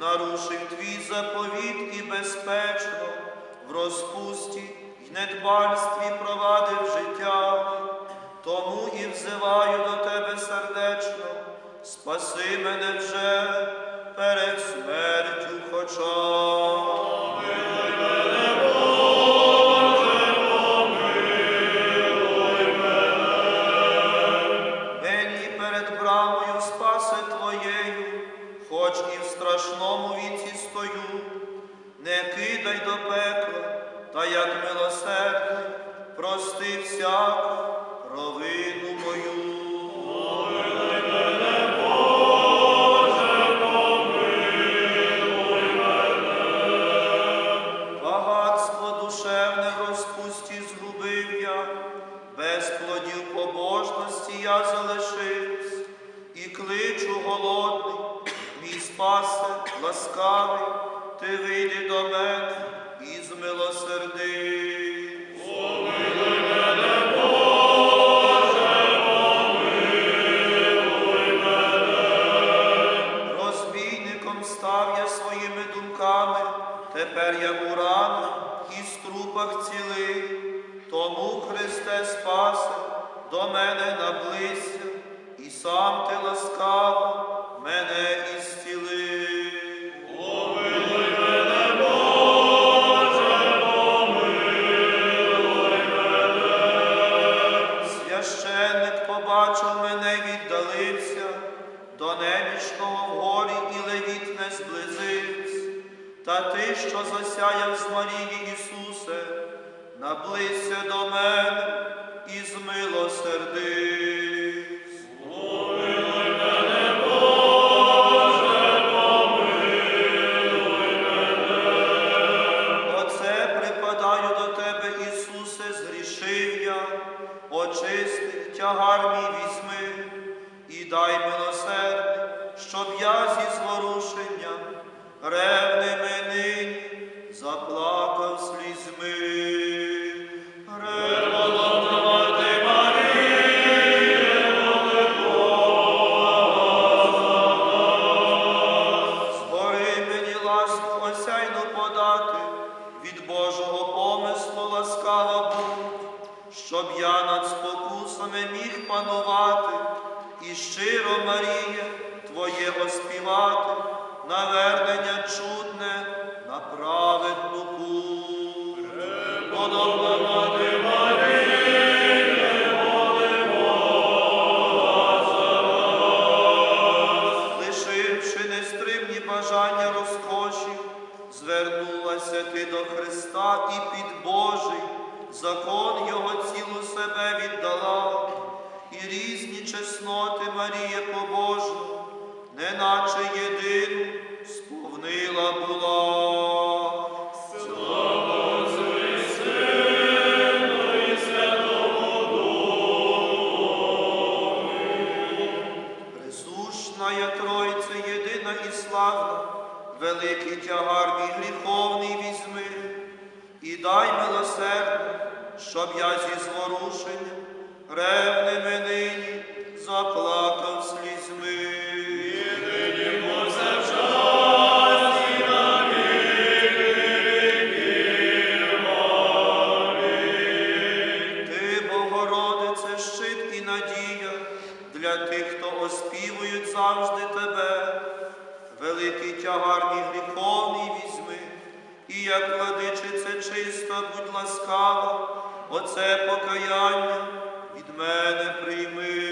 нарушив твій заповіт і безпечно, в розпусті й недбальстві провадив життя, тому і взиваю до тебе сердечно, спаси мене вже перед смертю хоча. Страшному віці стою, не кидай до пекла, та як милосердний, прости всяку провину мою. Без плодів побожності я залишився, і кличу голодний, спасе, ласкавий, ти вийди до мене і змилосерди. Розбійником став своїми думками, тепер я у ранах і струпах цілий. Тому Христе спасе, до мене наблизься, і сам ти ласкаво мене ісціли. До немічного в горі і левіт не зблизився. Та ти, що засяяв з Марії Ісусе, наблизься до мене і змилосердись. Оце припадаю до тебе, Ісусе, згрішив я, очисти, тягар мій візьми, і дай я зі зворушенням ревними нині заплакав слізьми. Щоб я над спокусами міг панувати, і щиро, Марія, Твоє оспівати, навернення чудне на праведну путь. Лишивши нестримні бажання розкошів, звернулася ти до Христа і під Божий закон Його цілу себе віддала, і різні чесноти Марія побожна, неначе єдину сповнила була. Присущная Тройця єдина і славна, великий тягар мій гріховний візьми, і дай милосердя, щоб я зі зворушенням ревними нині заплакав як владичице чиста, будь ласкава, оце покаяння від мене прийми.